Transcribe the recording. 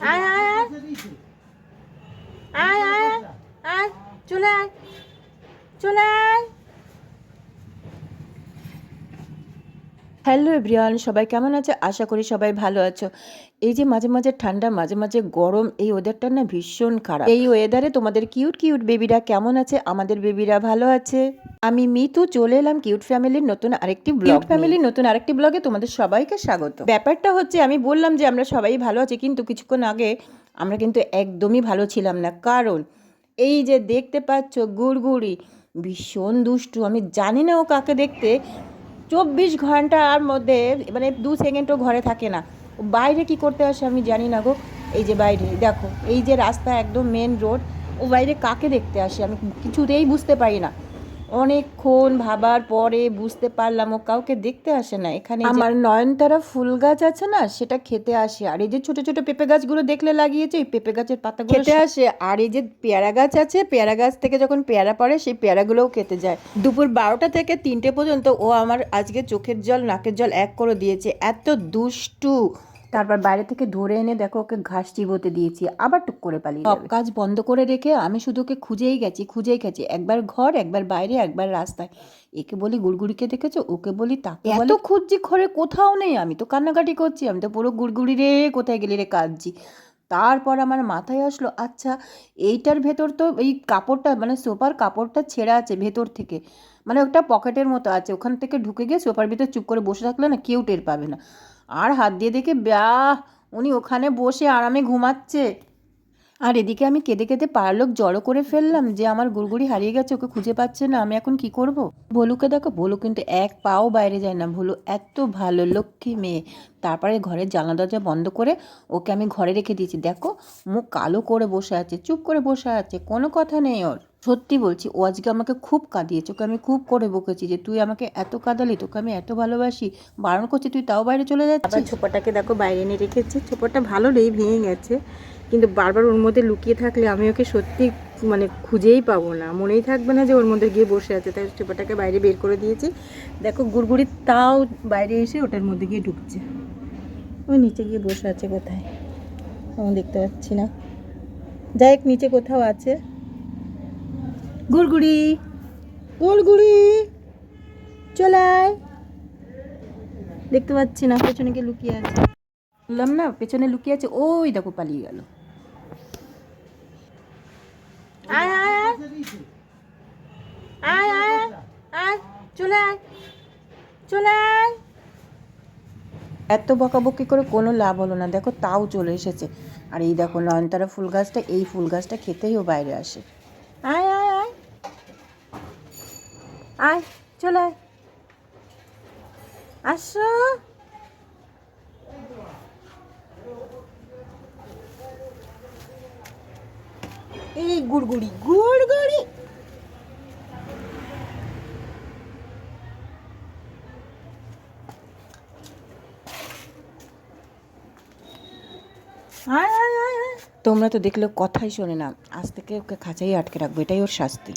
আয় আয় আয়। আয় আয় চলে আয়। চলে আয়। হ্যালো এভরিওয়ান সবাই কেমন আছে? আশা করি সবাই ভালো আছো। এই যে মাঝে মাঝে ঠান্ডা মাঝে মাঝে গরম এই ওয়েদারটা না ভীষণ খারাপ। এই ওয়েদারে তোমাদের কিউট কিউট বেবিরা কেমন আছে? আমাদের বেবিরা ভালো আছে। আমি মিতু চলে এলাম কিউট ফ্যামিলির নতুন আরেকটি ব্লগ ফ্যামিলির নতুন আরেকটি ব্লগে তোমাদের সবাইকে স্বাগত। ব্যাপারটা হচ্ছে আমি বললাম যে আমরা সবাই ভালো আছি কিন্তু কিছুক্ষণ আগে আমরা কিন্তু একদমই ভালো ছিলাম না। কারণ এই যে দেখতে পাচ্ছ গুড়গুড়ি ভীষণ দুষ্টু। আমি জানি না ও কাকে দেখতে চব্বিশ ঘণ্টার মধ্যে মানে দু সেকেন্ডও ঘরে থাকে না। বাইরে কি করতে আসে আমি জানি না গো। এই যে বাইরে, দেখো, এই যে রাস্তা একদম মেন রোড ও বাইরে কাকে দেখতে আসে আমি কিছুতেই বুঝতে পারি না। অনেকক্ষণ ভাবার পরে বুঝতে পারলাম ও কাউকে দেখতে আসে না। এখানে আমার নয়নতারা ফুল গাছ আছে না সেটা খেতে আসে। আর এই যে ছোট ছোট পেঁপে গাছগুলো দেখলে লাগিয়েছে এই পেঁপে গাছের পাতাগুলো খেতে আসে। আর এই যে পেয়ারা গাছ আছে পেয়ারা গাছ থেকে যখন পেয়ারা পড়ে সেই পেয়ারাগুলোও খেতে যায়। দুপুর বারোটা থেকে তিনটে পর্যন্ত ও আমার আজকে চোখের জল নাকের জল এক করে দিয়েছে। এত দুষ্টু। তারপর বাইরে থেকে ধরে এনে দেখো ওকে ঘাস চিবোতে দিয়েছি আবার টুক করে পালিয়ে সব কাজ বন্ধ করে রেখে আমি শুধু ওকে খুঁজেই গেছি খুঁজেই গেছি। একবার ঘর একবার বাইরে একবার রাস্তায়। একে বলি গুড়গুড়িকে দেখেছ? ওকে বলি তাকে এত খুঁজছি ঘরে কোথাও নেই আমি তো কান্নাকাটি করছি আমি তো পুরো গুড়গুড়ি রে কোথায় গেলি রে কাঁদছি। তারপর আমার মাথায় আসলো আচ্ছা এইটার ভেতর তো এই কাপড়টা মানে সোফার কাপড়টা ছেঁড়া আছে ভেতর থেকে। মানে ওটা পকেটের মতো আছে ওখান থেকে ঢুকে গিয়ে সোফার ভিতর চুপ করে বসে থাকলে না কেউ টের পাবে না। আর হাত দিয়ে দেখে, ব্যাহ, উনি ওখানে বসে আরামে ঘুমাচ্ছে। আর এদিকে আমি কেঁদে কেঁদে পারলোক জড়ো করে ফেললাম যে, আমার গুড়গুড়ি হারিয়ে গেছে, ওকে খুঁজে পাচ্ছে না, আমি এখন কি করব? ভলুকে দেখো, ভলু কিন্তু এক পাও বাইরে যায় না। ভলু এত ভালো লক্ষ্মী মেয়ে। তারপরে ঘরের জানলা দরজা বন্ধ করে ওকে আমি ঘরে রেখে দিয়েছি। দেখো, মুখ কালো করে বসে আছে, চুপ করে বসে আছে, কোনো কথা নেই ওর। সত্যি বলছি, ও আজকে আমাকে খুব কাঁদিয়েছে। ওকে আমি খুব করে বকেছি যে, তুই আমাকে এত কাঁদালি, তোকে আমি এত ভালোবাসি, বারণ করছি, তুই তাও বাইরে চলে যাচ্ছিস? ছোপাটাকে দেখো বাইরে এনে রেখেছি। ছোপাটা ভালো নেই, ভেঙে গেছে। কিন্তু বারবার ওর মধ্যে লুকিয়ে থাকলে আমি ওকে সত্যি মানে খুঁজেই পাবো না। মনেই থাকবে না যে, ওর মধ্যে গিয়ে বসে আছে। তাই ছোপাটাকে বাইরে বের করে দিয়েছি। দেখো, গুড়গুড়ি তাও বাইরে এসে ওটার মধ্যে গিয়ে ঢুকছে। ওই নিচে গিয়ে বসে আছে কোথায়? আমি দেখতে পাচ্ছি না। যাই নিচে কোথাও আছে। গুড়গুড়ি। গুড়গুড়ি। চলায় দেখতে পাচ্ছি না, পেছনে গিয়ে লুকিয়ে আছে। বললাম না, পেছনে লুকিয়ে আছে, ওই দেখো পালিয়ে গেল। আয় আয় আয়। আয় আয় আয় আয়, চলে আয় চলে আয়। এত বকাবকি করে কোনো লাভ হলো না, দেখো তাও চলে এসেছে। আর এই দেখো নয়নতারা ফুল গাছটা, এই ফুল গাছটা খেতেই ও বাইরে আসে আয় আয় আয় আয়, চলে আয়। আসো। এই গুড়গুড়ি গুড়গুড়ি। তোমরা তো দেখলে কথাই শোনে না। আজ থেকে ওকে খাঁচাই আটকে রাখব, এটাই ওর শাস্তি।